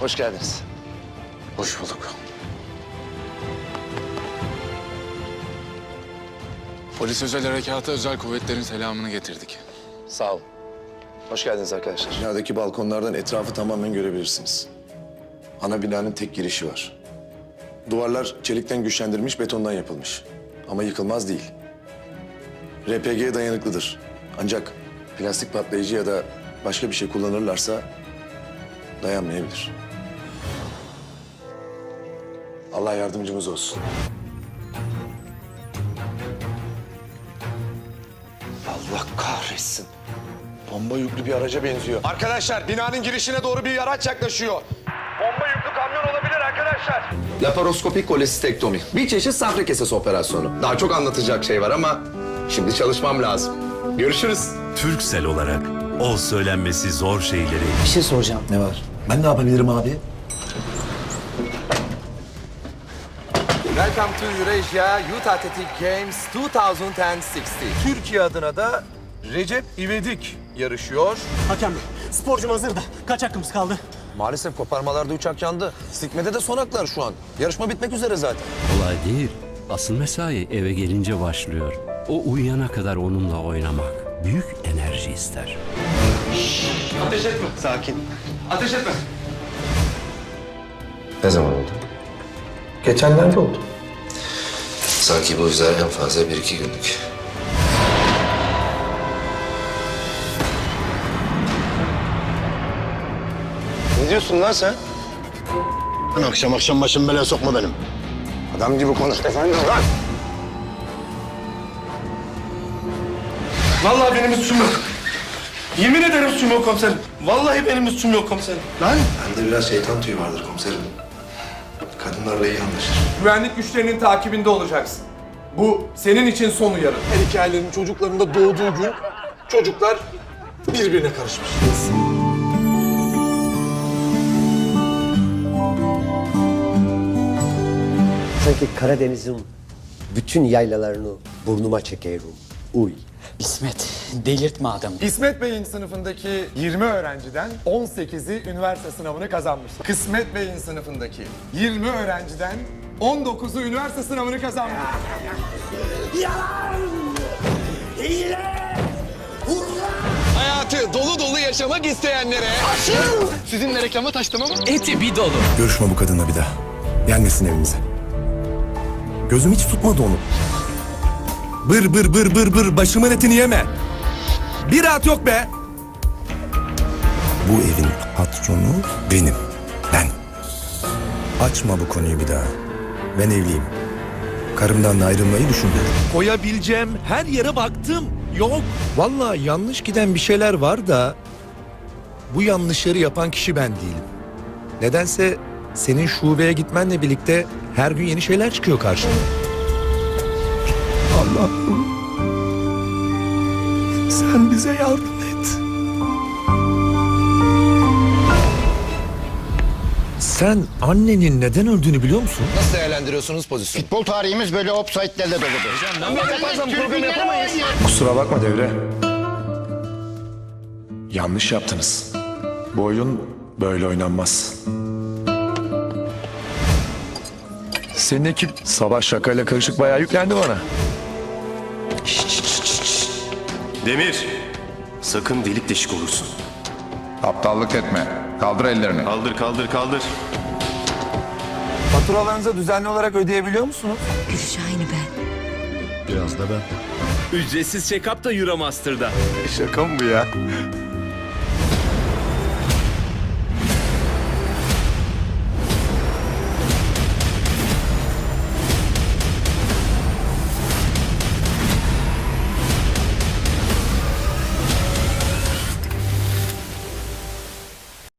Hoş geldiniz. Hoş bulduk. Polis özel harekatı özel kuvvetlerin selamını getirdik. Sağ olun. Hoş geldiniz arkadaşlar. Binadaki balkonlardan etrafı tamamen görebilirsiniz. Ana binanın tek girişi var. Duvarlar çelikten güçlendirilmiş betondan yapılmış. Ama yıkılmaz değil. RPG'ye dayanıklıdır. Ancak plastik patlayıcı ya da başka bir şey kullanırlarsa dayanmayabilir. Allah yardımcımız olsun. Allah kahretsin. Bomba yüklü bir araca benziyor. Arkadaşlar binanın girişine doğru bir araç yaklaşıyor. Bomba yüklü kamyon olabilir arkadaşlar. Laparoskopik kolesistektomi. Bir çeşit safra kesesi operasyonu. Daha çok anlatacak şey var ama şimdi çalışmam lazım. Görüşürüz. Türksel olarak o söylenmesi zor şeyleri Bir şey soracağım. Ne var? Ben ne yapabilirim abi? Welcome to Eurasia Youth Athletic Games 2060. Türkiye adına da Recep İvedik yarışıyor. Hakem Bey, sporcum hazır da kaç hakkımız kaldı? Maalesef koparmalarda uçak yandı. Sikmede de son haklar şu an. Yarışma bitmek üzere zaten. Olay değil. Asıl mesai eve gelince başlıyor. O uyuyana kadar onunla oynamak büyük enerji ister. Ne zaman oldu? Geçenlerde oldu. Sanki bu yüzden en fazla bir iki günlük. Ne diyorsun lan sen? Akşam akşam başım belaya sokma benim. Adam gibi konuş. Efendim lan. Vallahi benim bir suçum yok. Yemin ederim suçum yok komiserim. Vallahi benim bir suçum yok komiserim. Lan! Bende biraz şeytan tüyü vardır komiserim. Kadınlarla iyi anlaşır. Güvenlik güçlerinin takibinde olacaksın. Bu senin için son uyarın. Her iki ailenin çocuklarının da doğduğu gün çocuklar birbirine karışmış. Sanki Karadeniz'in bütün yaylalarını burnuma çekerim. Uy. İsmet, delirtme adamı. İsmet Bey'in sınıfındaki 20 öğrenciden 18'i üniversite sınavını kazanmış. Kısmet Bey'in sınıfındaki 20 öğrenciden 19'u üniversite sınavını kazanmış. Hayatı dolu dolu yaşamak isteyenlere Sizinle reklama taştım ama Eti bir dolu. Görüşme bu kadınla bir daha. Gelmesin evimize. Gözüm hiç tutmadı onu. Bır bır bır bır bır başımın etini yeme. Bir rahat yok be. Bu evin patronu benim. Ben. Açma bu konuyu bir daha. Ben evliyim. Karımdan da ayrılmayı düşünmüyorum. koyabileceğim her yere baktım. Yok. Vallahi yanlış giden bir şeyler var da bu yanlışları yapan kişi ben değilim. Nedense senin şubeye gitmenle birlikte her gün yeni şeyler çıkıyor karşıma. Sen bize yardım et. Sen annenin neden öldüğünü biliyor musun? Nasıl değerlendiriyorsunuz pozisyonu? futbol tarihimiz böyle offside'lerle doludur. Kusura bakma devre. Yanlış yaptınız. Bu oyun böyle oynanmaz. Senin ekip sabah şakayla karışık bayağı yüklendi bana. Demir. Sakın delik deşik olursun. Aptallık etme. Kaldır ellerini. Kaldır kaldır kaldır. Faturalarınızı düzenli olarak ödeyebiliyor musunuz? Gülşahin'i ben. Biraz da ben. Ücretsiz check-up da Euromaster'da. Şaka mı bu ya?